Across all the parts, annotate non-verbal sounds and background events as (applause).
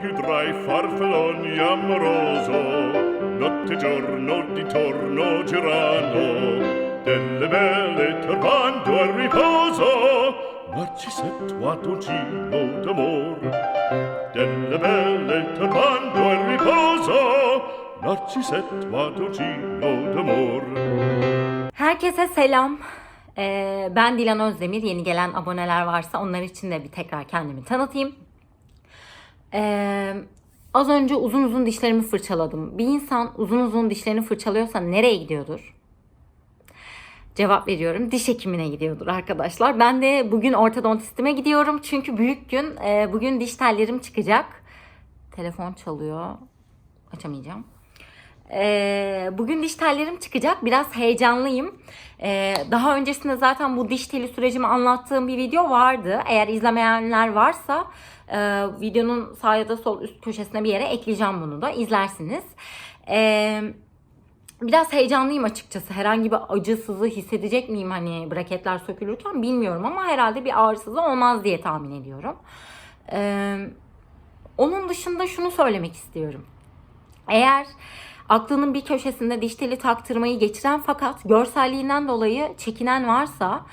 più tra i farfalloni amoroso, notte e giorno di torno girano, delle belle turbando al riposo, Narcisetto Adolgino d'amor, delle belle turbando al riposo, Narcisetto Adolgino d'amor. Herkese selam. Ee, ben Dilan Özdemir. Yeni gelen aboneler varsa onlar için de bir tekrar kendimi tanıtayım. Ee, az önce uzun uzun dişlerimi fırçaladım. Bir insan uzun uzun dişlerini fırçalıyorsa nereye gidiyordur? Cevap veriyorum. Diş hekimine gidiyordur arkadaşlar. Ben de bugün ortodontistime gidiyorum. Çünkü büyük gün. Bugün diş tellerim çıkacak. Telefon çalıyor. Açamayacağım. Ee, bugün diş tellerim çıkacak. Biraz heyecanlıyım. Ee, daha öncesinde zaten bu diş teli sürecimi anlattığım bir video vardı. Eğer izlemeyenler varsa e, videonun sağ ya da sol üst köşesine bir yere ekleyeceğim bunu da. izlersiniz. Ee, biraz heyecanlıyım açıkçası. Herhangi bir acısızı hissedecek miyim hani braketler sökülürken bilmiyorum ama herhalde bir ağrısızı olmaz diye tahmin ediyorum. Ee, onun dışında şunu söylemek istiyorum. Eğer aklının bir köşesinde diş teli taktırmayı geçiren fakat görselliğinden dolayı çekinen varsa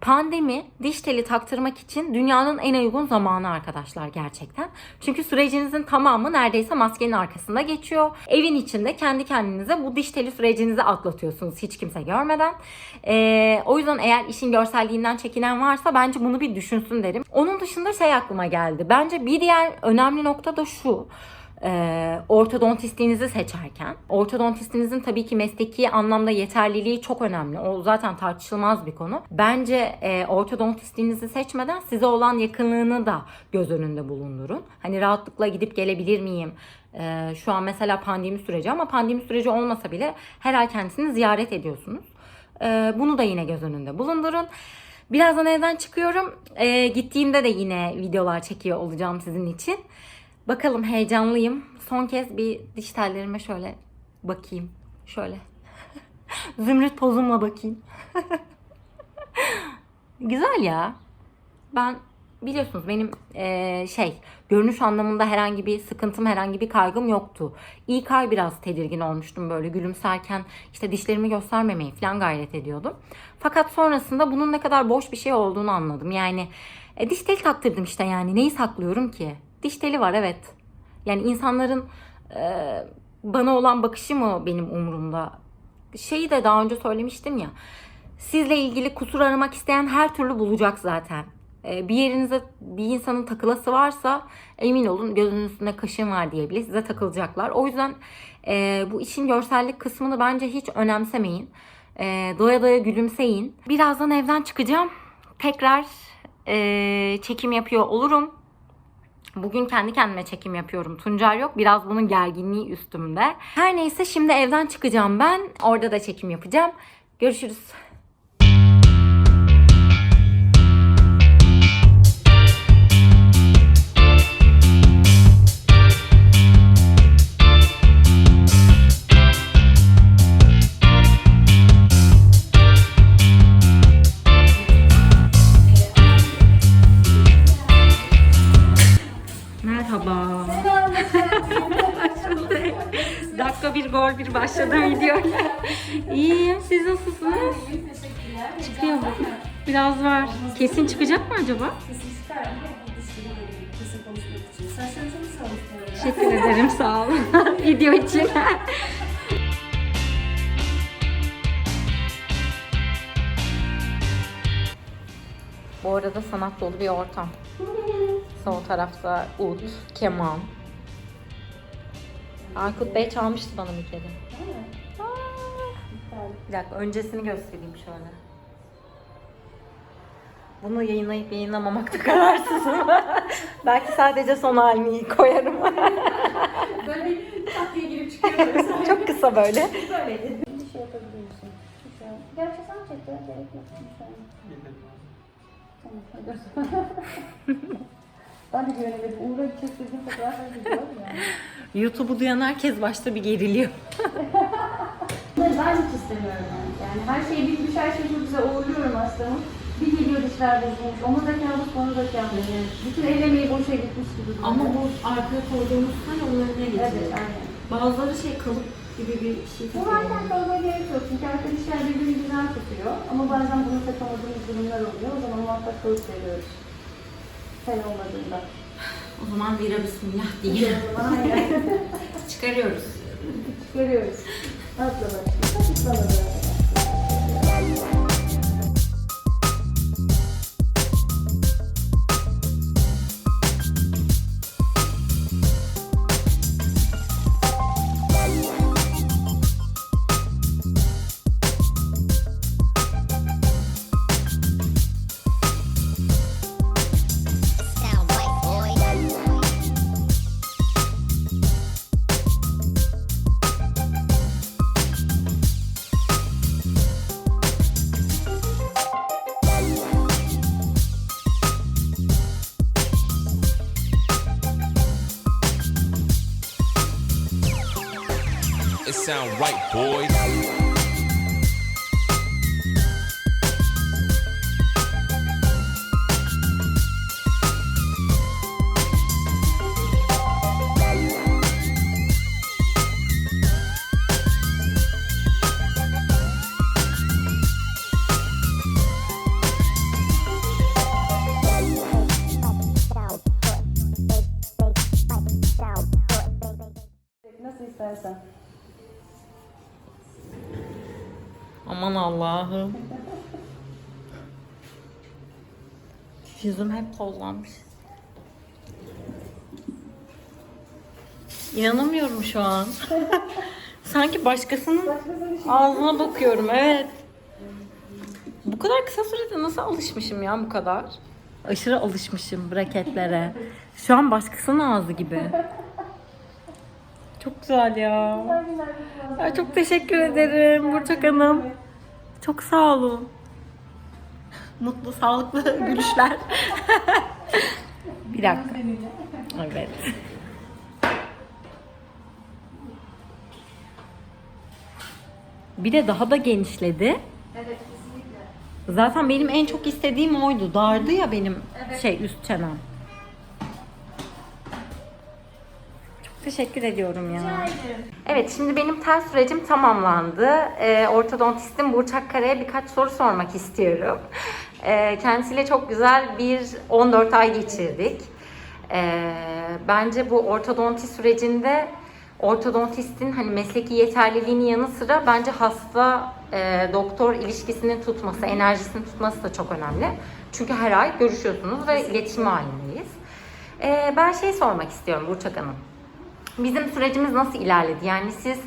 pandemi diş teli taktırmak için dünyanın en uygun zamanı arkadaşlar gerçekten. Çünkü sürecinizin tamamı neredeyse maskenin arkasında geçiyor. Evin içinde kendi kendinize bu diş sürecinizi atlatıyorsunuz hiç kimse görmeden. Ee, o yüzden eğer işin görselliğinden çekinen varsa bence bunu bir düşünsün derim. Onun dışında şey aklıma geldi. Bence bir diğer önemli nokta da şu e, ortodontistliğinizi seçerken. Ortodontistinizin tabii ki mesleki anlamda yeterliliği çok önemli. O zaten tartışılmaz bir konu. Bence e, ortodontistliğinizi seçmeden size olan yakınlığını da göz önünde bulundurun. Hani rahatlıkla gidip gelebilir miyim? E, şu an mesela pandemi süreci ama pandemi süreci olmasa bile her ay kendisini ziyaret ediyorsunuz. E, bunu da yine göz önünde bulundurun. Birazdan evden çıkıyorum. E, gittiğimde de yine videolar çekiyor olacağım sizin için. Bakalım heyecanlıyım. Son kez bir diş tellerime şöyle bakayım. Şöyle. (laughs) Zümrüt pozumla bakayım. (laughs) Güzel ya. Ben biliyorsunuz benim eee, şey görünüş anlamında herhangi bir sıkıntım herhangi bir kaygım yoktu. İlk ay biraz tedirgin olmuştum böyle gülümserken işte dişlerimi göstermemeyi falan gayret ediyordum. Fakat sonrasında bunun ne kadar boş bir şey olduğunu anladım. Yani e, diş teli taktırdım işte yani neyi saklıyorum ki? Diş teli var evet. Yani insanların e, bana olan bakışı mı benim umurumda? Şeyi de daha önce söylemiştim ya. Sizle ilgili kusur aramak isteyen her türlü bulacak zaten. E, bir yerinize bir insanın takılası varsa emin olun gözünün üstünde kaşın var diye bile size takılacaklar. O yüzden e, bu işin görsellik kısmını bence hiç önemsemeyin. E, doya doya gülümseyin. Birazdan evden çıkacağım. Tekrar e, çekim yapıyor olurum. Bugün kendi kendime çekim yapıyorum. Tuncer yok. Biraz bunun gerginliği üstümde. Her neyse şimdi evden çıkacağım ben. Orada da çekim yapacağım. Görüşürüz. Merhaba. (laughs) Dakika bir gol bir başladı video. İyiyim. Siz nasılsınız? Çıkıyor mu? Biraz var. Kesin çıkacak mı acaba? Teşekkür ederim. Sağ olun. (laughs) video için. Bu arada sanat dolu bir ortam. Sol tarafta ud, keman. Aykut Bey çalmıştı bana bir kere. Aa! Bir dakika öncesini göstereyim şöyle. Bunu yayınlayıp yayınlamamakta (laughs) kararsızım. Belki sadece son halini koyarım. (laughs) Böyle tatlıya girip çıkıyor mesela. (laughs) Çok kısa böyle. Böyle bir şey yapabiliyorsun. Gerçi sen çek ya, gerek yok. Tamam. Ben de güvenemedim. Uğur'a çektirdiğim fotoğrafları gidiyorum yani. YouTube'u duyan herkes başta bir geriliyor. Ben hiç istemiyorum yani. Her şey bitmiş, her şey çok güzel uğurluyorum hastamı. Bir geliyor dişler bozulmuş. Onu da kağıt, onu da kağıt. Bütün el emeği boşa gitmiş gibi. Ama bu arkaya koyduğumuz hani onların ne Evet, aynen. Bazıları şey kalıp gibi bir şey Bu zaten kalma gerek yok. Çünkü arkadaşlar birbirini güzel tutuyor. Ama bazen bunu takamadığımız durumlar oluyor. O zaman muhakkak kalıp veriyoruz. Sen olmadığında. (sighs) O zaman vira bismillah diye O zaman aynen. (laughs) çıkarıyoruz. Görüyoruz. Atla başlıyor. Hafif bana sound right, boys. Allah'ım. Yüzüm hep tozlanmış. İnanamıyorum şu an. (laughs) Sanki başkasının ağzına bakıyorum. Evet. Bu kadar kısa sürede nasıl alışmışım ya bu kadar? Aşırı alışmışım braketlere. Şu an başkasının ağzı gibi. Çok güzel ya. Ay, çok teşekkür ederim Burçak Hanım. Çok sağ olun. Mutlu, sağlıklı (laughs) gülüşler. Bir dakika. Evet. Bir de daha da genişledi. Evet kesinlikle. Zaten benim en çok istediğim oydu. Dardı ya benim şey üst çenem. Teşekkür ediyorum ya. Evet şimdi benim tel sürecim tamamlandı. Ee, ortodontistim Burçak Kara'ya birkaç soru sormak istiyorum. Ee, kendisiyle çok güzel bir 14 ay geçirdik. Ee, bence bu ortodonti sürecinde ortodontistin hani mesleki yeterliliğinin yanı sıra bence hasta e, doktor ilişkisinin tutması, enerjisini tutması da çok önemli. Çünkü her ay görüşüyorsunuz ve iletişim halindeyiz. Ee, ben şey sormak istiyorum Burçak Hanım. Bizim sürecimiz nasıl ilerledi? Yani siz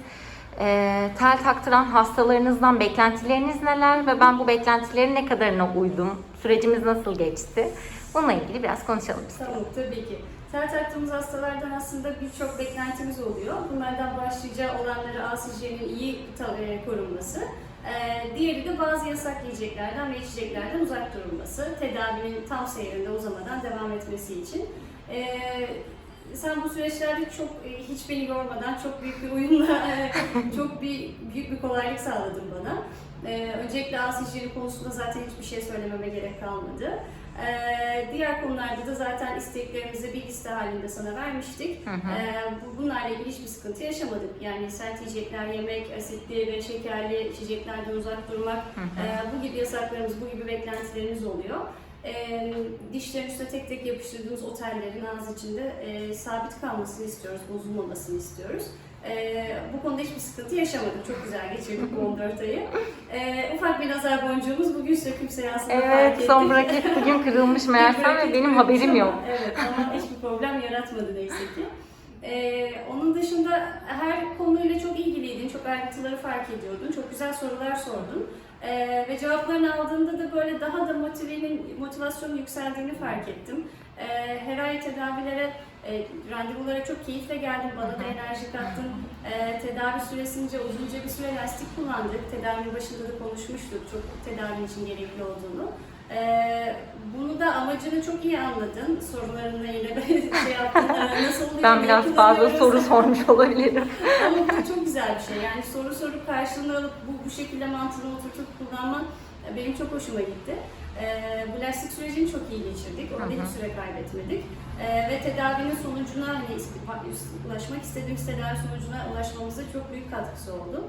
e, tel taktıran hastalarınızdan beklentileriniz neler ve ben bu beklentilerin ne kadarına uydum? Sürecimiz nasıl geçti? Bununla ilgili biraz konuşalım istiyorum. Tamam tabii ki. Tel taktığımız hastalardan aslında birçok beklentimiz oluyor. Bunlardan başlıca olanları ASJ'nin iyi e, korunması. Ee, diğeri de bazı yasak yiyeceklerden ve içeceklerden uzak durulması. Tedavinin tam seyrinde uzamadan devam etmesi için. Ee, sen bu süreçlerde çok e, hiç beni yormadan çok büyük bir uyumla (laughs) e, çok bir büyük bir kolaylık sağladın bana. Ee, öncelikle ASJ'nin konusunda zaten hiçbir şey söylememe gerek kalmadı. Ee, diğer konularda da zaten isteklerimizi bir liste halinde sana vermiştik. Hı hı. Ee, bu- bunlarla ilgili hiçbir sıkıntı yaşamadık. Yani sert yiyecekler yemek, asitli ve şekerli içeceklerden uzak durmak, hı. e, bu gibi yasaklarımız, bu gibi beklentilerimiz oluyor. E, dişlerin üstüne tek tek yapıştırdığımız otellerin ağız içinde e, sabit kalmasını istiyoruz, bozulmamasını istiyoruz. E, bu konuda hiçbir sıkıntı yaşamadık. Çok güzel geçirdik (laughs) bu 14 ayı. E, ufak bir nazar boncuğumuz bugün söküm seansında fark Evet ettik. son braket bugün (laughs) kırılmış meğersem ve benim haberim yok. Evet ama hiçbir problem yaratmadı neyse ki. Ee, onun dışında her konuyla çok ilgiliydin, çok ayrıntıları fark ediyordun, çok güzel sorular sordun. Ee, ve cevaplarını aldığında da böyle daha da motivenin, motivasyonun yükseldiğini fark ettim. Ee, her ay tedavilere, e, randevulara çok keyifle geldin, bana da enerji kattın. Ee, tedavi süresince uzunca bir süre lastik kullandık. Tedavinin başında da konuşmuştuk çok tedavi için gerekli olduğunu. Ee, bunu da amacını çok iyi anladın. Sorularınla yine (laughs) şey yaptın. Ee, Nasıl oluyor? Ben biraz fazla soru sormuş olabilirim. (laughs) Ama bu çok güzel bir şey. Yani soru sorup karşılığını alıp bu, bu şekilde mantığını oturtup kullanman e, benim çok hoşuma gitti. Ee, bu lastik sürecini çok iyi geçirdik. Orada hiç süre kaybetmedik. Ve tedavinin sonucuna, hani ulaşmak istediğimiz tedavi sonucuna ulaşmamıza çok büyük katkısı oldu.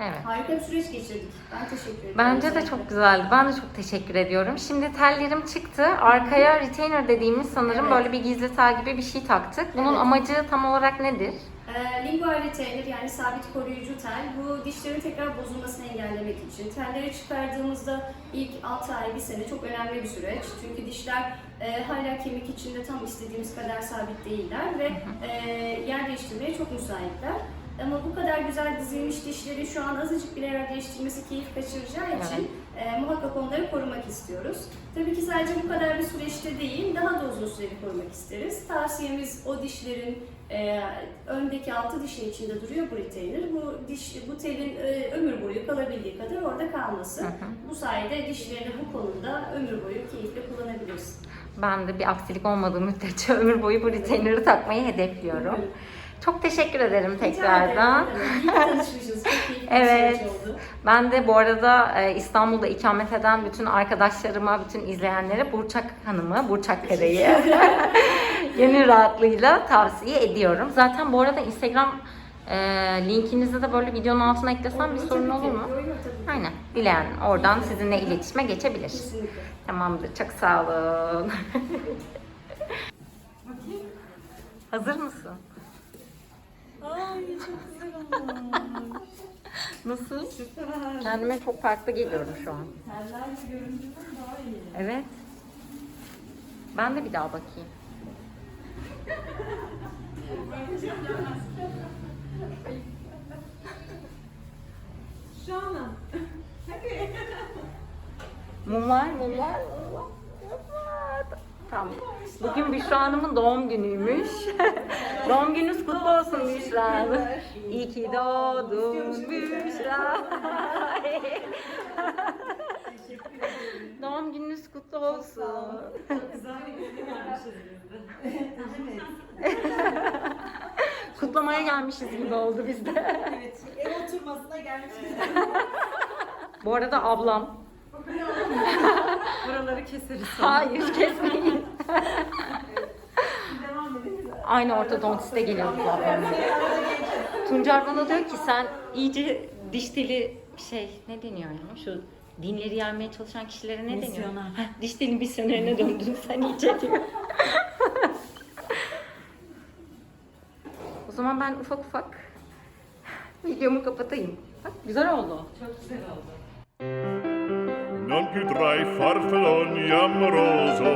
Evet. Harika bir süreç geçirdik. Ben teşekkür ederim. Bence de çok güzeldi. Ben de çok teşekkür ediyorum. Şimdi tellerim çıktı. Arkaya retainer dediğimiz sanırım Evet. böyle bir gizli tel gibi bir şey taktık. Bunun Evet. amacı tam olarak nedir? E, lingual retainer yani sabit koruyucu tel bu dişlerin tekrar bozulmasını engellemek için. Telleri çıkardığımızda ilk 6 ay, 1 sene çok önemli bir süreç. Çünkü dişler e, hala kemik içinde tam istediğimiz kadar sabit değiller ve e, yer değiştirmeye çok müsaitler. Ama bu kadar güzel dizilmiş dişleri şu an azıcık bile yer değiştirmesi keyif kaçıracağı için e, muhakkak onları korumak istiyoruz. Tabii ki sadece bu kadar bir süreçte değil, daha da uzun süreli korumak isteriz. Tavsiyemiz o dişlerin e, öndeki altı dişin içinde duruyor bu retainer. Bu diş, bu telin e, ömür boyu kalabildiği kadar orada kalması. Bu sayede dişlerini bu konuda ömür boyu keyifle kullanabilirsin. Ben de bir aksilik olmadığı müddetçe (laughs) ömür boyu bu retainer'ı takmayı hedefliyorum. Çok teşekkür ederim tekrardan. Tanışmışız. Evet. Ben de bu arada e, İstanbul'da ikamet eden bütün arkadaşlarıma, bütün izleyenlere Burçak Hanım'ı, Burçak Kara'yı (laughs) gönül rahatlığıyla tavsiye ediyorum. Zaten bu arada Instagram e, linkinizi de böyle videonun altına eklesem bir sorun olur mu? Ki. Aynen. Dileyen oradan sizinle iletişime geçebilir. Kesinlikle. Tamamdır. Çok sağ olun. (laughs) Hazır mısın? Ay çok güzel olmuş. Nasıl? Kendime çok farklı geliyorum şu an. Evet. Ben de bir daha bakayım. Mum var, mum var, mum var. Evet. Tamam. Bugün Büşra Hanım'ın doğum günüymüş. (laughs) doğum gününüz kutlu olsun Büşra Hanım. İyi ki doğdun Büşra. (laughs) doğum gününüz kutlu olsun. (laughs) Kutlamaya gelmişiz gibi oldu bizde. Ev oturmasına gelmişiz. Bu arada ablam. Buraları keseriz. Hayır kesmeyin. Devam edelim. Aynı ortodontiste geliyoruz ablamla. Tuncer bana diyor ki sen iyice diş teli şey ne deniyor ya şu dinleri yermeye çalışan kişilere ne deniyor? Misyoner. Heh, diş teli misyonerine döndün sen iyice diyor. (laughs) o zaman ben ufak ufak videomu kapatayım. Bak güzel oldu. Non più tra i farfalloni amoroso,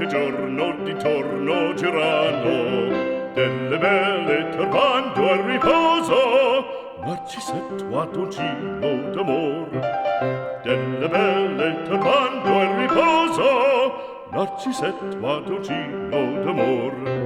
notte giorno di torno girano delle belle turbando al riposo narcisetto a dolcino d'amor. Delle belle turbando al riposo narcisetto a dolcino d'amor.